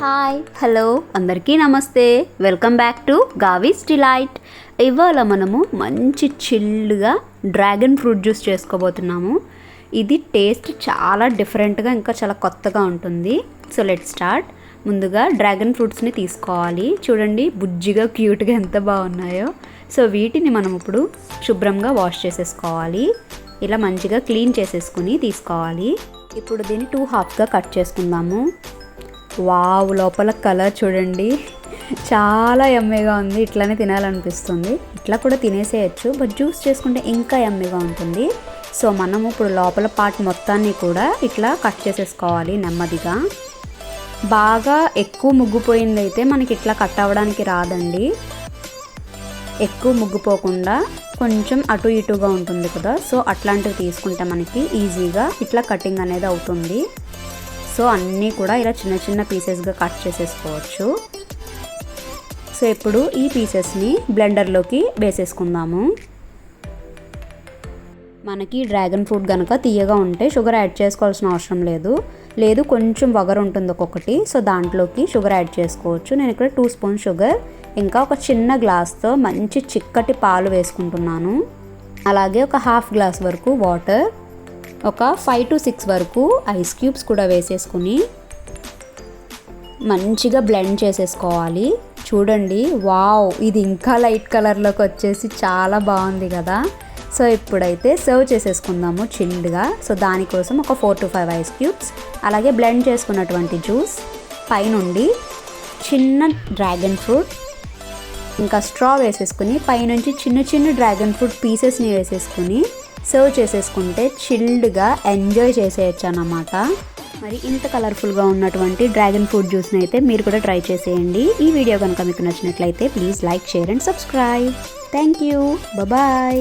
Hi hello అందరికీ నమస్తే. Welcome back to Gavi's Delight. ఇవాళ మనము మంచి చిల్లుగా డ్రాగన్ ఫ్రూట్ జ్యూస్ చేసుకోబోతున్నాము. ఇది టేస్ట్ చాలా డిఫరెంట్గా ఇంకా చాలా కొత్తగా ఉంటుంది. So let start. ముందుగా డ్రాగన్ ఫ్రూట్స్ని తీసుకోవాలి. చూడండి బుజ్జిగా క్యూట్గా ఎంత బాగున్నాయో. సో వీటిని మనం ఇప్పుడు శుభ్రంగా వాష్ చేసేసుకోవాలి. ఇలా మంచిగా క్లీన్ చేసేసుకుని తీసుకోవాలి. ఇప్పుడు దీన్ని టూ హాఫ్గా కట్ చేసుకుందాము. వావ్ లోపల కలర్ చూడండి. చాలా ఎమ్మెగా ఉంది. ఇట్లానే తినాలనిపిస్తుంది. ఇట్లా కూడా తినేసేయచ్చు. బట్ జ్యూస్ చేసుకుంటే ఇంకా ఎమ్మీగా ఉంటుంది. సో మనం ఇప్పుడు లోపల పార్ట్ మొత్తాన్ని కూడా ఇట్లా కట్ చేసేసుకోవాలి నెమ్మదిగా. బాగా ఎక్కువ ముగ్గుపోయింది అయితే మనకి ఇట్లా కట్ అవ్వడానికి రాదండి. ఎక్కువ ముగ్గుపోకుండా కొంచెం అటు ఇటుగా ఉంటుంది కదా. సో అట్లాంటివి తీసుకుంటే మనకి ఈజీగా ఇట్లా కటింగ్ అనేది అవుతుంది. సో అన్నీ కూడా ఇలా చిన్న చిన్న పీసెస్గా కట్ చేసేసుకోవచ్చు. సో ఇప్పుడు ఈ పీసెస్ని బ్లెండర్లోకి వేసేసుకుందాము. మనకి డ్రాగన్ ఫ్రూట్ కనుక తీయగా ఉంటే షుగర్ యాడ్ చేసుకోవాల్సిన అవసరం లేదు. లేదు కొంచెం వగర్ ఉంటుంది ఒక్కొక్కటి. సో దాంట్లోకి షుగర్ యాడ్ చేసుకోవచ్చు. నేను ఇక్కడ టూ స్పూన్ షుగర్ ఇంకా ఒక చిన్న గ్లాస్తో మంచి చిక్కటి పాలు వేసుకుంటున్నాను. అలాగే ఒక హాఫ్ గ్లాస్ వరకు వాటర్. ఒక ఫైవ్ టు సిక్స్ వరకు ఐస్ క్యూబ్స్ కూడా వేసేసుకుని మంచిగా బ్లెండ్ చేసేసుకోవాలి. చూడండి వావ్ ఇది ఇంకా లైట్ కలర్లోకి వచ్చేసి చాలా బాగుంది కదా. సో ఇప్పుడైతే సర్వ్ చేసేసుకుందాము చిల్డ్గా సో దానికోసం ఒక four to five ice cubes అలాగే బ్లెండ్ చేసుకున్నటువంటి జ్యూస్ పైనుండి చిన్న డ్రాగన్ ఫ్రూట్ ఇంకా స్ట్రా వేసేసుకుని పైనుంచి చిన్న చిన్న డ్రాగన్ ఫ్రూట్ పీసెస్ని వేసేసుకుని సర్వ్ చేసేసుకుంటే చిల్డ్గా ఎంజాయ్ చేసేయచ్చు అన్నమాట మరి ఇంత కలర్ఫుల్గా ఉన్నటువంటి డ్రాగన్ ఫ్రూట్ జ్యూస్ని అయితే మీరు కూడా ట్రై చేసేయండి. ఈ వీడియో కనుక మీకు నచ్చినట్లయితే please like share and subscribe. Thank you. Bye